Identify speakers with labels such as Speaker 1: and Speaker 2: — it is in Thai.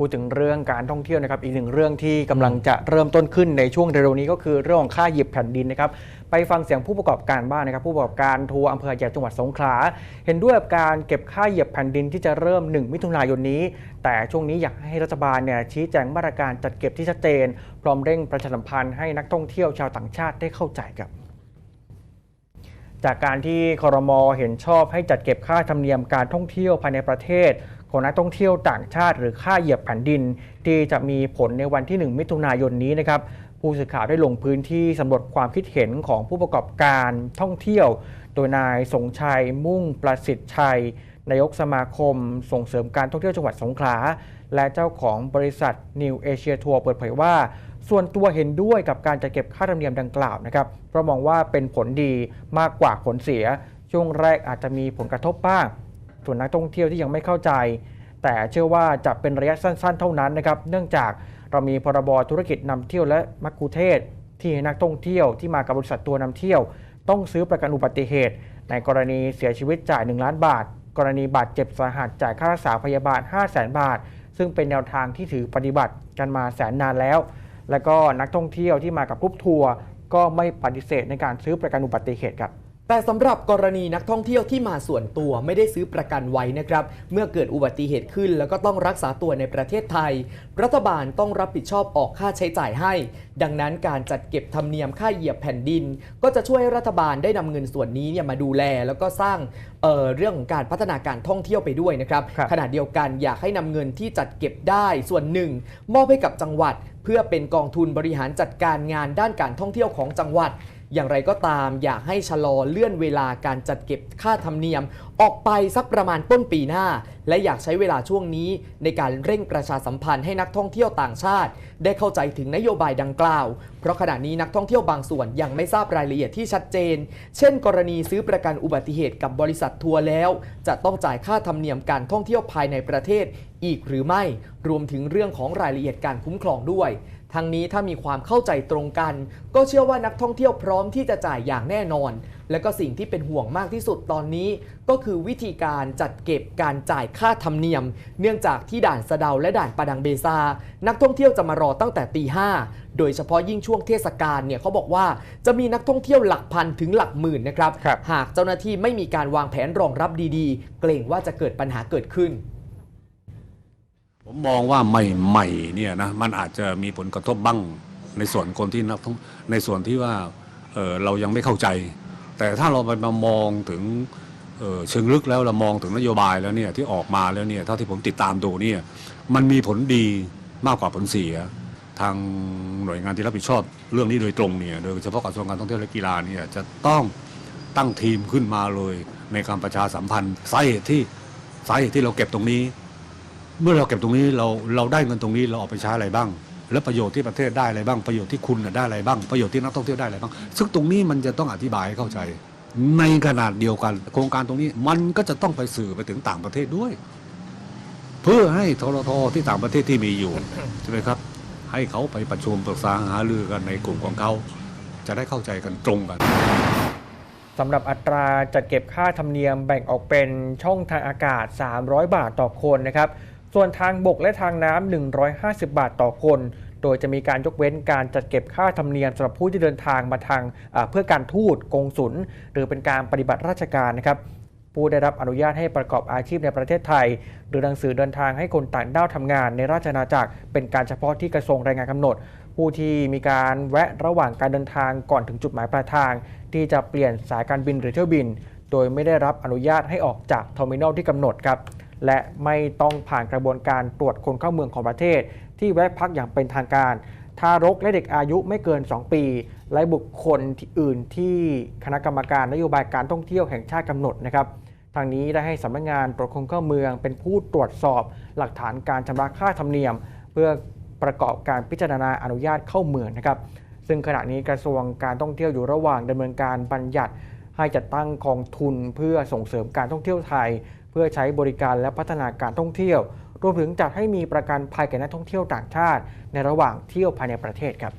Speaker 1: พูดถึงเรื่องการท่องเที่ยวนะครับอีกหนึ่งเรื่องที่กำลังจะเริ่มต้นขึ้นในช่วงเร็วๆนี้ก็คือเรื่องของค่าหยียบแผ่นดินนะครับไปฟังเสียงผู้ประกอบการบ้างนะครับ ผู้ประกอบการทัวร์อำเภอใหญ่จังหวัดสงขลาเห็นด้วยกับการเก็บค่าเหยียบแผ่นดินที่จะเริ่ม 1 มิถุนายนนี้ แต่ช่วงนี้อยากให้รัฐบาลเนี่ยชี้แจงมาตรการจัดเก็บที่ชัดเจน พร้อมเร่งประชาสัมพันธ์ให้นักท่องเที่ยวชาวต่างชาติได้เข้าใจครับ จากการที่คอรมอเห็นชอบให้จัดเก็บค่าธรรมเนียมการท่องเที่ยวภายในประเทศของนักท่องเที่ยวต่างชาติ หรือค่าเหยียบแผ่นดิน ที่จะมีผลในวันที่ 1 มิถุนายนนี้นะครับผู้สื่อข่าวได้ลงพื้นที่สำรวจความคิดเห็นของผู้ประกอบการท่องเที่ยว โดยนายสงชัยมุ่งประสิทธิ์ชัย นายกสมาคม ส่งเสริมการท่องเที่ยวจังหวัดสงขลาและเจ้าของบริษัท New Asia Tour เปิดเผยว่า ส่วนตัวเห็นด้วยกับการจัดเก็บค่าธรรมเนียมดังกล่าวนะครับ เพราะมองว่าเป็นผลดีมากกว่าผลเสีย ช่วงแรกอาจจะมีผลกระทบบ้าง ส่วนนักท่องเที่ยวที่ยังไม่เข้าใจ แต่เชื่อว่าจะเป็นระยะสั้น ๆ เท่านั้นนะครับ เนื่องจากเรามีพรบธุรกิจนำเที่ยวและมักคุเทศ ที่นักท่องเที่ยวที่มากับบริษัทตัวนำเที่ยว ต้องซื้อประกันอุบัติเหตุ ในกรณีเสียชีวิตจ่าย 1 ล้านบาท กรณีบาดเจ็บสาหัสจ่ายค่ารักษาพยาบาล 5 0 0แสนบาท ซึ่งเป็นแนวทางที่ถือปฏิบัติกันมาแสนนานแล้ว และก็นักท่องเที่ยวที่มากับกรุ๊ปทัวร์ก็ไม่ปฏิเสธในการซื้อประกันอุบัติเหตุครับ
Speaker 2: แต่สำหรับกรณีนักท่องเที่ยวที่มาส่วนตัวไม่ได้ซื้อประกันไว้นะครับ เมื่อเกิดอุบัติเหตุขึ้น แล้วก็ต้องรักษาตัวในประเทศไทย รัฐบาลต้องรับผิดชอบออกค่าใช้จ่ายให้ ดังนั้นการจัดเก็บธรรมเนียมค่าเหยียบแผ่นดิน ก็จะช่วยให้รัฐบาลได้นำเงินส่วนนี้เนี่ยมาดูแล แล้วก็สร้างเอ่อเรื่องของการพัฒนาการท่องเที่ยวไปด้วยนะครับ
Speaker 1: ครับ
Speaker 2: ขณะเดียวกันอยากให้นำเงินที่จัดเก็บได้ส่วนหนึ่ง มอบให้กับจังหวัด เพื่อเป็นกองทุนบริหารจัดการงานด้านการท่องเที่ยวของจังหวัด อย่างไรก็ตามอยากให้ชะลอเลื่อนเวลาการจัดเก็บค่าธรรมเนียม ออกไปสักประมาณต้นปีหน้า และอยากใช้เวลาช่วงนี้ ในการเร่งประชาสัมพันธ์ให้นักท่องเที่ยวต่างชาติ ได้เข้าใจถึงนโยบายดังกล่าว เพราะขณะนี้นักท่องเที่ยวบางส่วนยังไม่ทราบรายละเอียดที่ชัดเจน เช่น กรณีซื้อประกันอุบัติเหตุกับบริษัททัวร์แล้ว จะต้องจ่ายค่าธรรมเนียมการท่องเที่ยวภายในประเทศ อีกหรือไม่ รวมถึงเรื่องของรายละเอียดการคุ้มครองด้วย ทั้งนี้ถ้ามีความเข้าใจตรงกัน ก็เชื่อว่านักท่องเที่ยวพร้อมที่จะจ่ายอย่างแน่นอน และก็สิ่งที่เป็นห่วงมากที่สุดตอนนี้ ก็คือวิธีการจัดเก็บการจ่ายค่าธรรมเนียม เนื่องจากที่ด่านสะเดาและด่านปะดังเบซา นักท่องเที่ยวจะมารอตั้งแต่ตีห้าโดยเฉพาะยิ่งช่วงเทศกาลเนี่ยเขาบอกว่าจะมีนักท่องเที่ยวหลักพันถึงหลักหมื่นนะครับ
Speaker 1: ครับ
Speaker 2: หากเจ้าหน้าที่ไม่มีการวางแผนรองรับดีๆ เกรงว่าจะเกิดปัญหาเกิดขึ้น
Speaker 3: ผมมองว่าใหม่ๆเนี่ยนะมันอาจจะมีผลกระทบบ้างในส่วนคนที่นักท่องในส่วนที่ว่าเเรายังไม่เข้าใจ แต่ถ้าเราไปมามองถึงเเชิงลึกแล้วเรามองถึงนโยบายแล้วเนี่ยที่ออกมาแล้วเนี่ยเท่าที่ผมติดตามดูเนี่ยมันมีผลดีมากกว่าผลเสีย ทางหน่วยงานที่รับผิดชอบเรื่องนี้โดยตรงเนี่ยโดยเฉพาะกระทรวงการท่องเที่ยวและกีฬาเนี่ยจะต้องตั้งทีมขึ้นมาเลยในการประชาสัมพันธ์สาเหตุที่สาเหตุที่เราเก็บตรงนี้ เมื่อเราเก็บตรงนี้เราเราได้เงินตรงนี้เราเอาไปใช้อะไรบ้าง แล้วประโยชน์ที่ประเทศได้อะไรบ้างประโยชน์ที่คุณได้อะไรบ้างประโยชน์ที่นักท่องเที่ยวได้อะไรบ้างซึ่งตรงนี้มันจะต้องอธิบายให้เข้าใจ ในขนาดเดียวกัน โครงการตรงนี้มันก็จะต้องไปสื่อไปถึงต่างประเทศด้วย เพื่อให้ทรทที่ต่างประเทศที่มีอยู่ใช่ไหมครับ ให้เขาไปประชุมปรึกษาหารือกันในกลุ่มของเขาจะได้เข้าใจกันตรงกัน
Speaker 1: สำหรับอัตราจัดเก็บค่าธรรมเนียมแบ่งออกเป็นช่องทางอากาศ 300 บาทต่อคนนะครับ ส่วนทางบกและทางน้ำ150 บาทต่อคน โดยจะมีการยกเว้นการจัดเก็บค่าธรรมเนียมสำหรับผู้ที่เดินทางมาทางเพื่อการทูตกงสุลหรือเป็นการปฏิบัติราชการนะครับผู้ได้รับอนุญาตให้ประกอบอาชีพในประเทศไทย หรือหนังสือเดินทางให้คนต่างด้าวทำงานในราชอาณาจักร เป็นการเฉพาะที่กระทรวงแรงงานกำหนด ผู้ที่มีการแวะระหว่างการเดินทางก่อนถึงจุดหมายปลายทาง ที่จะเปลี่ยนสายการบินหรือเที่ยวบิน โดยไม่ได้รับอนุญาตให้ออกจากเทอร์มินอลที่กำหนดครับ และไม่ต้องผ่านกระบวนการตรวจคนเข้าเมืองของประเทศ ที่แวะพักอย่างเป็นทางการ ทารกและเด็กอายุไม่เกิน 2 ปี และบุคคลที่อื่นที่คณะกรรมการนโยบายการท่องเที่ยวแห่งชาติกำหนดนะครับทางนี้ได้ให้สำนักงานตรวจคนเข้าเมือง เป็นผู้ตรวจสอบหลักฐานการชำระค่าธรรมเนียม เพื่อประกอบการพิจารณาอนุญาตเข้าเมืองนะครับ ซึ่งขณะนี้กระทรวงการท่องเที่ยวอยู่ระหว่างดำเนินการบัญญัติ ให้จัดตั้งกองทุนเพื่อส่งเสริมการท่องเที่ยวไทย เพื่อใช้บริการและพัฒนาการท่องเที่ยว รวมถึงจัดให้มีประกันภัยแก่นักท่องเที่ยวต่างชาติ ในระหว่างเที่ยวภายในประเทศครับ